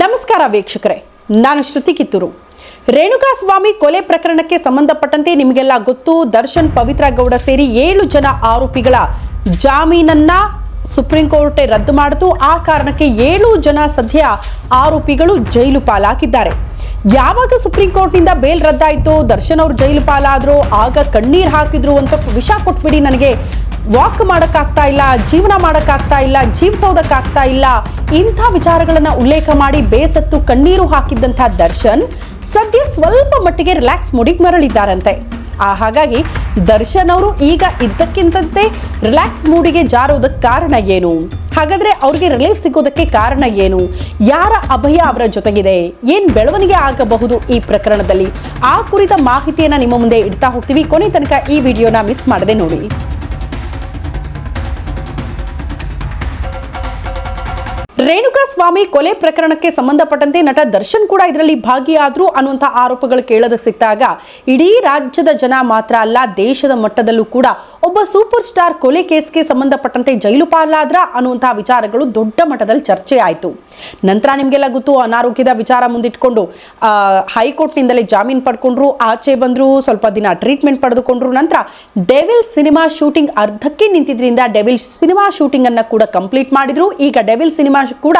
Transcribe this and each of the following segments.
ನಮಸ್ಕಾರ ವೀಕ್ಷಕರೇ, ನಾನು ಶ್ರುತಿ ಕಿತ್ತೂರು. ರೇಣುಕಾ ಸ್ವಾಮಿ ಕೊಲೆ ಪ್ರಕರಣಕ್ಕೆ ಸಂಬಂಧಪಟ್ಟಂತೆ ನಿಮಗೆಲ್ಲ ಗೊತ್ತು, ದರ್ಶನ್ ಪವಿತ್ರ ಗೌಡ ಸೇರಿ ಏಳು ಜನ ಆರೋಪಿಗಳ ಜಾಮೀನನ್ನ ಸುಪ್ರೀಂ ಕೋರ್ಟ್ ರದ್ದು ಮಾಡಿತು. ಆ ಕಾರಣಕ್ಕೆ ಏಳು ಜನ ಸದ್ಯ ಆರೋಪಿಗಳು ಜೈಲು ಪಾಲಾಗಿದ್ದಾರೆ. ಯಾವಾಗ ಸುಪ್ರೀಂ ಕೋರ್ಟ್ನಿಂದ ಬೇಲ್ ರದ್ದಾಯಿತು, ದರ್ಶನ್ ಅವರು ಜೈಲು ಪಾಲಾದ್ರು, ಆಗ ಕಣ್ಣೀರು ಹಾಕಿದ್ರು ಅಂತ ವಿಷ ಕೊಟ್ಬಿಡಿ, ನನಗೆ ವಾಕ್ ಮಾಡೋಕ್ಕಾಗ್ತಾ ಇಲ್ಲ, ಜೀವನ ಮಾಡೋಕ್ಕಾಗ್ತಾ ಇಲ್ಲ, ಜೀವಿಸೋದಕ್ಕಾಗ್ತಾ ಇಲ್ಲ ಇಂಥ ವಿಚಾರಗಳನ್ನು ಉಲ್ಲೇಖ ಮಾಡಿ ಬೇಸತ್ತು ಕಣ್ಣೀರು ಹಾಕಿದ್ದಂಥ ದರ್ಶನ್ ಸದ್ಯ ಸ್ವಲ್ಪ ಮಟ್ಟಿಗೆ ರಿಲ್ಯಾಕ್ಸ್ ಮೂಡಿಗೆ ಮರಳಿದ್ದಾರಂತೆ. ಆ ಹಾಗಾಗಿ ದರ್ಶನ್ ಅವರು ಈಗ ಇದ್ದಕ್ಕಿಂತಂತೆ ರಿಲ್ಯಾಕ್ಸ್ ಮೂಡಿಗೆ ಜಾರೋದಕ್ಕೆ ಕಾರಣ ಏನು? ಹಾಗಾದ್ರೆ ಅವ್ರಿಗೆ ರಿಲೀಫ್ ಸಿಗೋದಕ್ಕೆ ಕಾರಣ ಏನು? ಯಾರ ಅಭಯ ಅವರ ಜೊತೆಗಿದೆ? ಏನ್ ಬೆಳವಣಿಗೆ ಆಗಬಹುದು ಈ ಪ್ರಕರಣದಲ್ಲಿ? ಆ ಕುರಿತ ಮಾಹಿತಿಯನ್ನ ನಿಮ್ಮ ಮುಂದೆ ಇಡ್ತಾ ಹೋಗ್ತೀವಿ. ಕೊನೆ ತನಕ ಈ ವಿಡಿಯೋನ ಮಿಸ್ ಮಾಡದೆ ನೋಡಿ. ಸ್ವಾಮಿ ಕೊಲೆ ಪ್ರಕರಣಕ್ಕೆ ಸಂಬಂಧಪಟ್ಟಂತೆ ನಟ ದರ್ಶನ್ ಕೂಡ ಇದರಲ್ಲಿ ಭಾಗಿಯಾದ್ರು ಅನ್ನುವಂತಹ ಆರೋಪಗಳು ಕೇಳದ ಸಿಕ್ಕಾಗ ಇಡೀ ರಾಜ್ಯದ ಜನ ಮಾತ್ರ ಅಲ್ಲ ದೇಶದ ಮಟ್ಟದಲ್ಲೂ ಕೂಡ ಒಬ್ಬ ಸೂಪರ್ ಸ್ಟಾರ್ ಕೊಲೆ ಕೇಸ್ಗೆ ಸಂಬಂಧಪಟ್ಟಂತೆ ಜೈಲು ಪಾಲಾದ್ರ ಅನ್ನುವಂತಹ ವಿಚಾರಗಳು ದೊಡ್ಡ ಮಟ್ಟದಲ್ಲಿ ಚರ್ಚೆ ಆಯಿತು. ನಂತರ ನಿಮಗೆಲ್ಲ ಗೊತ್ತು, ಅನಾರೋಗ್ಯದ ವಿಚಾರ ಮುಂದಿಟ್ಕೊಂಡು ಹೈಕೋರ್ಟ್ನಿಂದಲೇ ಜಾಮೀನು ಪಡ್ಕೊಂಡ್ರು, ಆಚೆ ಬಂದರು, ಸ್ವಲ್ಪ ದಿನ ಟ್ರೀಟ್ಮೆಂಟ್ ಪಡೆದುಕೊಂಡ್ರು, ನಂತರ ಡೆವಿಲ್ ಸಿನಿಮಾ ಶೂಟಿಂಗ್ ಅರ್ಧಕ್ಕೆ ನಿಂತಿದ್ರಿಂದ ಡೆವಿಲ್ ಸಿನಿಮಾ ಶೂಟಿಂಗ್ ಅನ್ನ ಕೂಡ ಕಂಪ್ಲೀಟ್ ಮಾಡಿದ್ರು. ಈಗ ಡೆವಿಲ್ ಸಿನಿಮಾ ಕೂಡ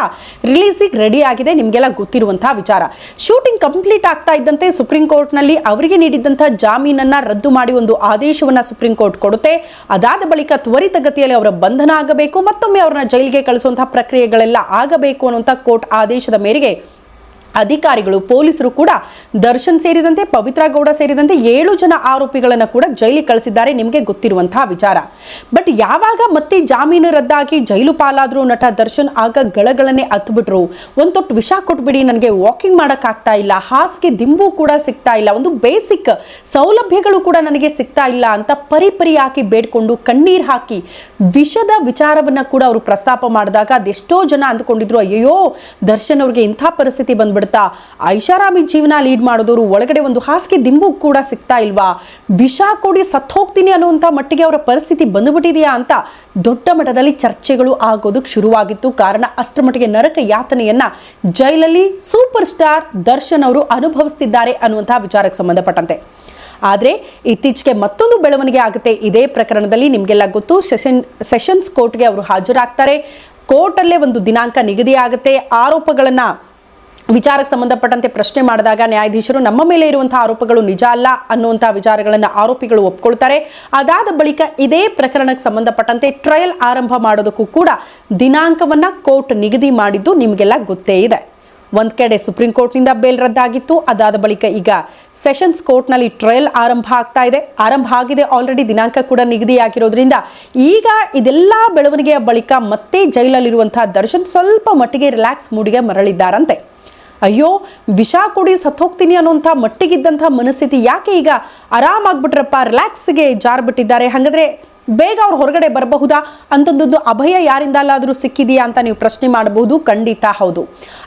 ರಿಲೀಸಿಗೆ ರೆಡಿ ಆಗಿದೆ, ನಿಮಗೆಲ್ಲ ಗೊತ್ತಿರುವಂತಹ ವಿಚಾರ. ಶೂಟಿಂಗ್ ಕಂಪ್ಲೀಟ್ ಆಗ್ತಾ ಇದ್ದಂತೆ ಸುಪ್ರೀಂ ಕೋರ್ಟ್ನಲ್ಲಿ ಅವರಿಗೆ ನೀಡಿದ್ದಂತಹ ಜಾಮೀನನ್ನ ರದ್ದು ಮಾಡಿ ಒಂದು ಆದೇಶವನ್ನ ಸುಪ್ರೀಂ ಕೋರ್ಟ್ ಕೊಡುತ್ತೆ. ಅದಾದ ಬಳಿಕ ತ್ವರಿತಗತಿಯಲ್ಲಿ ಅವರ ಬಂಧನ ಆಗಬೇಕು. ಮತ್ತೊಮ್ಮೆ ಅವರನ್ನ ಜೈಲಿಗೆ ಕಳಿಸುವಂತಹ ಪ್ರಕ್ರಿಯೆಗಳೆಲ್ಲ ಆಗಬೇಕು ಅನ್ನುವಂಥ ಕೋರ್ಟ್ ಆದೇಶದ ಮೇರೆಗೆ ಅಧಿಕಾರಿಗಳು, ಪೊಲೀಸರು ಕೂಡ ದರ್ಶನ್ ಸೇರಿದಂತೆ, ಪವಿತ್ರ ಗೌಡ ಸೇರಿದಂತೆ ಏಳು ಜನ ಆರೋಪಿಗಳನ್ನು ಕೂಡ ಜೈಲಿಗೆ ಕಳಿಸಿದ್ದಾರೆ ನಿಮಗೆ ಗೊತ್ತಿರುವಂತಹ ವಿಚಾರ. ಬಟ್ ಯಾವಾಗ ಮತ್ತೆ ಜಾಮೀನು ರದ್ದಾಗಿ ಜೈಲು ಪಾಲಾದ್ರು ನಟ ದರ್ಶನ್, ಆಗ ಗಳಗಳನ್ನೇ ಹತ್ಬಿಟ್ರು. ಒಂದು ತೊಟ್ಟು ವಿಷ ಕೊಟ್ಬಿಡಿ, ನನಗೆ ವಾಕಿಂಗ್ ಮಾಡೋಕ್ಕಾಗ್ತಾ ಇಲ್ಲ, ಹಾಸಿಗೆ ದಿಂಬು ಕೂಡ ಸಿಗ್ತಾ ಇಲ್ಲ, ಒಂದು ಬೇಸಿಕ್ ಸೌಲಭ್ಯಗಳು ಕೂಡ ನನಗೆ ಸಿಗ್ತಾ ಇಲ್ಲ ಅಂತ ಪರಿಪರಿ ಹಾಕಿ ಬೇಡ್ಕೊಂಡು ಕಣ್ಣೀರು ಹಾಕಿ ವಿಷದ ವಿಚಾರವನ್ನು ಕೂಡ ಅವರು ಪ್ರಸ್ತಾಪ ಮಾಡಿದಾಗ ಅದೆಷ್ಟೋ ಜನ ಅಂದ್ಕೊಂಡಿದ್ರು ಅಯ್ಯೋ ದರ್ಶನ್ ಅವ್ರಿಗೆ ಇಂಥ ಪರಿಸ್ಥಿತಿ ಬಂದ್ಬಿಡ್ತಾ ಐಷಾರಾಮಿ ಜೀವನ ಲೀಡ್ ಮಾಡಿದವರು ಒಳಗಡೆ ಒಂದು ಹಾಸಿಗೆ ದಿಂಬು ಕೂಡ ಸಿಗ್ತಾ ಇಲ್ವಾ? ವಿಷ ಕೊಡಿ ಸತ್ ಹೋಗ್ತೀನಿ ಅನ್ನುವಂಥ ಮಟ್ಟಿಗೆ ಅವರ ಪರಿಸ್ಥಿತಿ ಬಂದುಬಿಟ್ಟಿದೆಯಾ ಅಂತ ದೊಡ್ಡ ಮಟ್ಟದಲ್ಲಿ ಚರ್ಚೆಗಳು ಆಗೋದಕ್ಕೆ ಶುರುವಾಗಿತ್ತು. ಕಾರಣ ಅಷ್ಟರ ಮಟ್ಟಿಗೆ ನರಕ ಯಾತನೆಯನ್ನ ಜೈಲಲ್ಲಿ ಸೂಪರ್ ಸ್ಟಾರ್ ದರ್ಶನ್ ಅವರು ಅನುಭವಿಸ್ತಿದ್ದಾರೆ ಅನ್ನುವಂತಹ ವಿಚಾರಕ್ಕೆ ಸಂಬಂಧಪಟ್ಟಂತೆ. ಆದರೆ ಇತ್ತೀಚೆಗೆ ಮತ್ತೊಂದು ಬೆಳವಣಿಗೆ ಆಗುತ್ತೆ. ಇದೇ ಪ್ರಕರಣದಲ್ಲಿ ನಿಮಗೆಲ್ಲ ಗೊತ್ತು, ಸೆಷನ್, ಸೆಷನ್ಸ್ ಕೋರ್ಟ್ಗೆ ಅವರು ಹಾಜರಾಗ್ತಾರೆ. ಕೋರ್ಟಲ್ಲೇ ಒಂದು ದಿನಾಂಕ ನಿಗದಿ ಆಗುತ್ತೆ ಆರೋಪಗಳನ್ನು ವಿಚಾರಕ್ಕೆ ಸಂಬಂಧಪಟ್ಟಂತೆ ಪ್ರಶ್ನೆ ಮಾಡಿದಾಗ ನ್ಯಾಯಾಧೀಶರು, ನಮ್ಮ ಮೇಲೆ ಇರುವಂತಹ ಆರೋಪಗಳು ನಿಜ ಅಲ್ಲ ಅನ್ನುವಂತಹ ವಿಚಾರಗಳನ್ನು ಆರೋಪಿಗಳು ಒಪ್ಕೊಳ್ತಾರೆ. ಅದಾದ ಬಳಿಕ ಇದೇ ಪ್ರಕರಣಕ್ಕೆ ಸಂಬಂಧಪಟ್ಟಂತೆ ಟ್ರಯಲ್ ಆರಂಭ ಮಾಡೋದಕ್ಕೂ ಕೂಡ ದಿನಾಂಕವನ್ನ ಕೋರ್ಟ್ ನಿಗದಿ ಮಾಡಿದ್ದು ನಿಮಗೆಲ್ಲ ಗೊತ್ತೇ ಇದೆ. ಒಂದು ಕಡೆ ಸುಪ್ರೀಂ ಕೋರ್ಟ್ನಿಂದ ಬೇಲ್ ರದ್ದಾಗಿತ್ತು, ಅದಾದ ಬಳಿಕ ಈಗ ಸೆಷನ್ಸ್ ಕೋರ್ಟ್ನಲ್ಲಿ ಟ್ರಯಲ್ ಆರಂಭ ಆಗ್ತಾ ಇದೆ. ಆರಂಭ ಆಗಿದೆ, ಆಲ್ರೆಡಿ ದಿನಾಂಕ ಕೂಡ ನಿಗದಿಯಾಗಿರೋದ್ರಿಂದ ಈಗ ಇದೆಲ್ಲ ಬೆಳವಣಿಗೆಯ ಬಳಿಕ ಮತ್ತೆ ಜೈಲಲ್ಲಿರುವಂತಹ ದರ್ಶನ್ ಸ್ವಲ್ಪ ಮಟ್ಟಿಗೆ ರಿಲ್ಯಾಕ್ಸ್ ಮೂಡಿಗೆ ಮರಳಿದ್ದಾರಂತೆ. ಅಯ್ಯೋ, ವಿಷ ಕೊಡಿ ಸತ್ತೋಗ್ತೀನಿ ಅನ್ನೋಂಥ ಮಟ್ಟಿಗಿದ್ದಂಥ ಮನಸ್ಥಿತಿ ಯಾಕೆ ಈಗ ಆರಾಮಾಗ್ಬಿಟ್ರಪ್ಪ, ರಿಲ್ಯಾಕ್ಸ್ಗೆ ಜಾರ್ಬಿಟ್ಟಿದ್ದಾರೆ ಹಾಗಾದ್ರೆ ಬೇಗ ಅವ್ರು ಹೊರಗಡೆ ಬರಬಹುದಾ? ಅಂಥದ್ದೊಂದು ಅಭಯ ಯಾರಿಂದಲಾದರೂ ಸಿಕ್ಕಿದೆಯಾ ಅಂತ ನೀವು ಪ್ರಶ್ನೆ ಮಾಡಬಹುದು ಖಂಡಿತ ಹೌದು.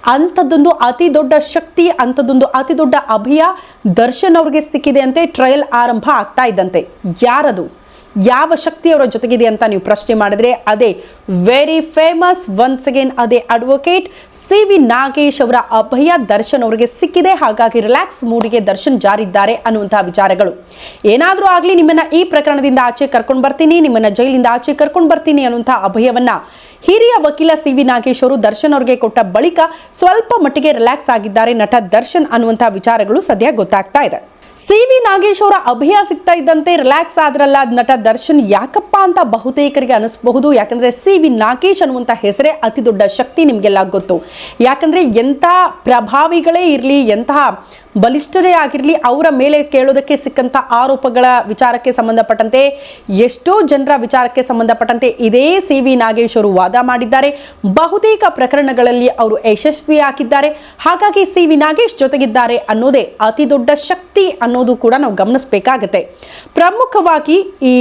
ಅಂಥದ್ದೊಂದು ಅತಿ ದೊಡ್ಡ ಶಕ್ತಿ, ಅಂಥದ್ದೊಂದು ಅತಿ ದೊಡ್ಡ ಅಭಯ ದರ್ಶನ್ ಅವ್ರಿಗೆ ಸಿಕ್ಕಿದೆ ಅಂತೆ, ಟ್ರಯಲ್ ಆರಂಭ ಆಗ್ತಾ ಇದ್ದಂತೆ. ಯಾರದು? ಯಾವ ಶಕ್ತಿ ಅವರ ಜೊತೆಗಿದೆ ಅಂತ ನೀವು ಪ್ರಶ್ನೆ ಮಾಡಿದ್ರೆ ಅದೇ ವೆರಿ ಫೇಮಸ್ ಒನ್ಸ್ ಅಗೇನ್ ಅದೇ ಅಡ್ವೊಕೇಟ್ ಸಿ ವಿ ನಾಗೇಶ್ ಅವರ ಅಭಯ ದರ್ಶನ್ ಅವರಿಗೆ ಸಿಕ್ಕಿದೆ. ಹಾಗಾಗಿ ರಿಲ್ಯಾಕ್ಸ್ ಮೂಡಿಗೆ ದರ್ಶನ್ ಜಾರಿದ್ದಾರೆ ಅನ್ನುವಂತಹ ವಿಚಾರಗಳು. ಏನಾದರೂ ಆಗಲಿ ನಿಮ್ಮನ್ನ ಈ ಪ್ರಕರಣದಿಂದ ಆಚೆ ಕರ್ಕೊಂಡು ಬರ್ತೀನಿ, ನಿಮ್ಮನ್ನ ಜೈಲಿಂದ ಆಚೆ ಕರ್ಕೊಂಡು ಬರ್ತೀನಿ ಅನ್ನುವಂಥ ಅಭಯವನ್ನ ಹಿರಿಯ ವಕೀಲ ಸಿ ವಿ ನಾಗೇಶ್ ಅವರು ದರ್ಶನ್ ಅವರಿಗೆ ಕೊಟ್ಟ ಬಳಿಕ ಸ್ವಲ್ಪ ಮಟ್ಟಿಗೆ ರಿಲ್ಯಾಕ್ಸ್ ಆಗಿದ್ದಾರೆ ನಟ ದರ್ಶನ್ ಅನ್ನುವಂಥ ವಿಚಾರಗಳು ಸದ್ಯ ಗೊತ್ತಾಗ್ತಾ ಇದೆ. ಸಿ ವಿ ನಾಗೇಶ್ ಅವರ ಅಭಯ ಸಿಗ್ತಾ ಇದ್ದಂತೆ ರಿಲ್ಯಾಕ್ಸ್ ಆದ್ರಲ್ಲ ನಟ ದರ್ಶನ್ ಯಾಕಪ್ಪ ಅಂತ ಬಹುತೇಕರಿಗೆ ಅನಿಸಬಹುದು. ಯಾಕಂದ್ರೆ ಸಿ ವಿ ನಾಗೇಶ್ ಅನ್ನುವಂಥ ಹೆಸರೇ ಅತಿ ದೊಡ್ಡ ಶಕ್ತಿ ನಿಮಗೆಲ್ಲ ಗೊತ್ತು. ಯಾಕಂದ್ರೆ ಎಂಥ ಪ್ರಭಾವಿಗಳೇ ಇರಲಿ, ಎಂತಹ ಬಲಿಷ್ಠರೇ ಆಗಿರಲಿ, ಅವರ ಮೇಲೆ ಕೇಳೋದಕ್ಕೆ ಸಿಕ್ಕಂಥ ಆರೋಪಗಳ ವಿಚಾರಕ್ಕೆ ಸಂಬಂಧಪಟ್ಟಂತೆ, ಎಷ್ಟೋ ಜನರ ವಿಚಾರಕ್ಕೆ ಸಂಬಂಧಪಟ್ಟಂತೆ ಇದೇ ಸಿ ವಿ ನಾಗೇಶ್ ಅವರು ವಾದ ಮಾಡಿದ್ದಾರೆ. ಬಹುತೇಕ ಪ್ರಕರಣಗಳಲ್ಲಿ ಅವರು ಯಶಸ್ವಿಯಾಗಿದ್ದಾರೆ ಹಾಗಾಗಿ ಸಿ ವಿ ನಾಗೇಶ್ ಜೊತೆಗಿದ್ದಾರೆ ಅನ್ನೋದೇ ಅತಿ ದೊಡ್ಡ ಶಕ್ತಿ ಅನ್ನೋದು ಕೂಡ ನಾವು ಗಮನಿಸಬೇಕಾಗತ್ತೆ. ಪ್ರಮುಖವಾಗಿ ಈ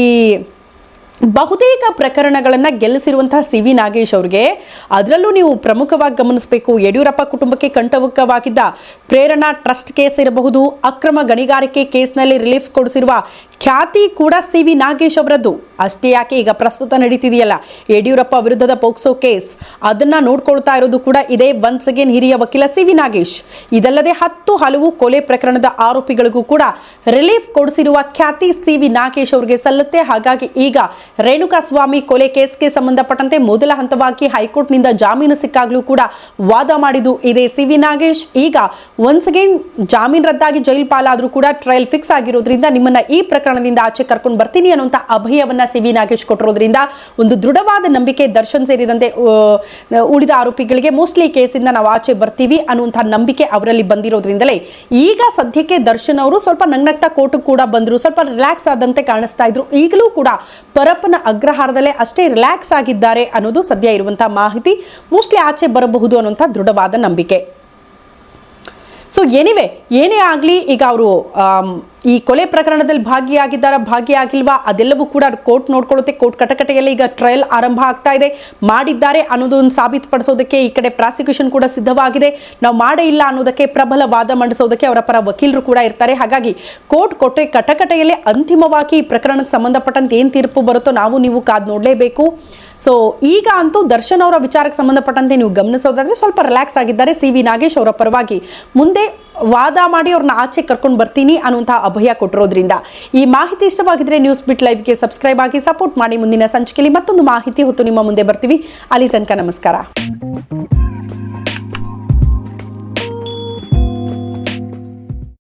ಬಹುತೇಕ ಪ್ರಕರಣಗಳನ್ನು ಗೆಲ್ಲಿಸಿರುವಂತಹ ಸಿ ವಿ ನಾಗೇಶ್ ಅವರಿಗೆ, ಅದರಲ್ಲೂ ನೀವು ಪ್ರಮುಖವಾಗಿ ಗಮನಿಸಬೇಕು. ಯಡಿಯೂರಪ್ಪ ಕುಟುಂಬಕ್ಕೆ ಕಂಟಕವಾಗಿದ್ದ ಪ್ರೇರಣಾ ಟ್ರಸ್ಟ್ ಕೇಸ್ ಇರಬಹುದು, ಅಕ್ರಮ ಗಣಿಗಾರಿಕೆ ಕೇಸ್ನಲ್ಲಿ ರಿಲೀಫ್ ಕೊಡಿಸಿರುವ ಖ್ಯಾತಿ ಕೂಡ ಸಿ ವಿ ನಾಗೇಶ್ ಅವರದ್ದು. ಅಷ್ಟೇ ಯಾಕೆ ಈಗ ಪ್ರಸ್ತುತ ನಡೀತಿದೆಯಲ್ಲ? ಯಡಿಯೂರಪ್ಪ ವಿರುದ್ಧದ ಪೋಕ್ಸೋ ಕೇಸ್. ಅದನ್ನ ನೋಡ್ಕೊಳ್ತಾ ಇರೋದು ಕೂಡ ಇದೇ ಒನ್ಸ್ ಅಗೇನ್ ಹಿರಿಯ ವಕೀಲ ಸಿ ವಿ ನಾಗೇಶ್. ಇದಲ್ಲದೆ ಹತ್ತು ಹಲವು ಕೊಲೆ ಪ್ರಕರಣದ ಆರೋಪಿಗಳಿಗೂ ಕೂಡ ರಿಲೀಫ್ ಕೊಡಿಸಿರುವ ಖ್ಯಾತಿ ಸಿ ವಿ ನಾಗೇಶ್ ಅವರಿಗೆ ಸಲ್ಲುತ್ತೆ. ಹಾಗಾಗಿ ಈಗ ರೇಣುಕಾಸ್ವಾಮಿ ಕೊಲೆ ಕೇಸ್ಗೆ ಸಂಬಂಧಪಟ್ಟಂತೆ ಮೊದಲ ಹಂತವಾಗಿ ಹೈಕೋರ್ಟ್ನಿಂದ ಜಾಮೀನು ಸಿಕ್ಕಾಗಲೂ ಕೂಡ ವಾದ ಮಾಡಿದ್ದು ಇದೇ ಸಿ ವಿ ನಾಗೇಶ್. ಈಗ ಒನ್ಸ್ ಅಗೇನ್ ಜಾಮೀನು ರದ್ದಾಗಿ ಜೈಲ್ ಪಾಲಾದರೂ ಕೂಡ ಟ್ರಯಲ್ ಫಿಕ್ಸ್ ಆಗಿರೋದ್ರಿಂದ ನಿಮ್ಮನ್ನ ಈ ಪ್ರಕರಣದಿಂದ ಆಚೆ ಕರ್ಕೊಂಡು ಬರ್ತೀನಿ ಅನ್ನುವಂಥ ಅಭಯವನ್ನ ಸಿ ವಿ ನಾಗೇಶ್ ಕೊಟ್ಟಿರೋದ್ರಿಂದ ಒಂದು ದೃಢವಾದ ನಂಬಿಕೆ, ದರ್ಶನ್ ಸೇರಿದಂತೆ ಉಳಿದ ಆರೋಪಿಗಳಿಗೆ ಮೋಸ್ಟ್ಲಿ ಕೇಸಿಂದ ನಾವು ಆಚೆ ಬರ್ತೀವಿ ಅನ್ನುವಂಥ ನಂಬಿಕೆ ಅವರಲ್ಲಿ ಬಂದಿರೋದ್ರಿಂದಲೇ ಈಗ ಸದ್ಯಕ್ಕೆ ದರ್ಶನ್ ಅವರು ಸ್ವಲ್ಪ ನಗ್ನಗ್ತಾ ಕೋರ್ಟ್ ಕೂಡ ಬಂದರು, ಸ್ವಲ್ಪ ರಿಲ್ಯಾಕ್ಸ್ ಆದಂತೆ ಕಾಣಿಸ್ತಾ ಇದ್ರು. ಈಗಲೂ ಕೂಡ ಪರಪ್ಪನ ಅಗ್ರಹಾರದಲ್ಲೇ ಅಷ್ಟೇ ರಿಲ್ಯಾಕ್ಸ್ ಆಗಿದ್ದಾರೆ ಅನ್ನೋದು ಸದ್ಯ ಇರುವಂತಹ ಮಾಹಿತಿ. ಮೋಸ್ಟ್ಲಿ ಆಚೆ ಬರಬಹುದು ಅನ್ನುವಂಥ ದೃಢವಾದ ನಂಬಿಕೆ. ಸೊ ಎನಿವೆ ಏನೇ ಆಗಲಿ ಈಗ ಅವರು ಈ ಕೊಲೆ ಪ್ರಕರಣದಲ್ಲಿ ಭಾಗಿಯಾಗಿದ್ದಾರಾ, ಭಾಗಿಯಾಗಿಲ್ವಾ, ಅದೆಲ್ಲವೂ ಕೂಡ ಕೋರ್ಟ್ ನೋಡ್ಕೊಳ್ಳುತ್ತೆ. ಕೋರ್ಟ್ ಕಟಕಟೆಯಲ್ಲಿ ಈಗ ಟ್ರಯಲ್ ಆರಂಭ ಆಗ್ತಾ ಇದೆ. ಮಾಡಿದ್ದಾರೆ ಅನ್ನೋದನ್ನು ಸಾಬೀತುಪಡಿಸೋದಕ್ಕೆ ಈ ಕಡೆ ಪ್ರಾಸಿಕ್ಯೂಷನ್ ಕೂಡ ಸಿದ್ಧವಾಗಿದೆ. ನಾವು ಮಾಡೇ ಇಲ್ಲ ಅನ್ನೋದಕ್ಕೆ ಪ್ರಬಲ ವಾದ ಮಂಡಿಸೋದಕ್ಕೆ ಅವರ ಪರ ವಕೀಲರು ಕೂಡ ಇರ್ತಾರೆ. ಹಾಗಾಗಿ ಕೋರ್ಟ್ ಕೊಟ್ಟೆ ಕಟಕಟೆಯಲ್ಲಿ ಅಂತಿಮವಾಗಿ ಈ ಪ್ರಕರಣಕ್ಕೆ ಸಂಬಂಧಪಟ್ಟಂತೆ ಏನು ತೀರ್ಪು ಬರುತ್ತೋ ನಾವು ನೀವು ಕಾದು ನೋಡಲೇಬೇಕು. ಸೊ ಈಗ ಅಂತೂ ದರ್ಶನ್ ಅವರ ವಿಚಾರಕ್ಕೆ ಸಂಬಂಧಪಟ್ಟಂತೆ ನೀವು ಗಮನಿಸೋದಾದರೆ ಸ್ವಲ್ಪ ರಿಲ್ಯಾಕ್ಸ್ ಆಗಿದ್ದಾರೆ. ಸಿ ವಿ ನಾಗೇಶ್ ಅವರ ಪರವಾಗಿ. ಮುಂದೆ ವಾದ ಮಾಡಿ ಅವ್ರನ್ನ ಆಚೆ ಕರ್ಕೊಂಡು ಬರ್ತೀನಿ ಅನ್ನುವಂತಹ ಅಭಯ ಕೊಟ್ಟಿರೋದ್ರಿಂದ. ಈ ಮಾಹಿತಿ ಇಷ್ಟವಾಗಿದ್ರೆ ನ್ಯೂಸ್ ಬಿಟ್ ಲೈವ್ಗೆ ಸಬ್ಸ್ಕ್ರೈಬ್ ಆಗಿ ಸಪೋರ್ಟ್ ಮಾಡಿ. ಮುಂದಿನ ಸಂಚಿಕೆಯಲ್ಲಿ ಮತ್ತೊಂದು ಮಾಹಿತಿ ಹೊತ್ತು ನಿಮ್ಮ ಮುಂದೆ ಬರ್ತೀವಿ. ಅಲ್ಲಿ ತನಕ ನಮಸ್ಕಾರ.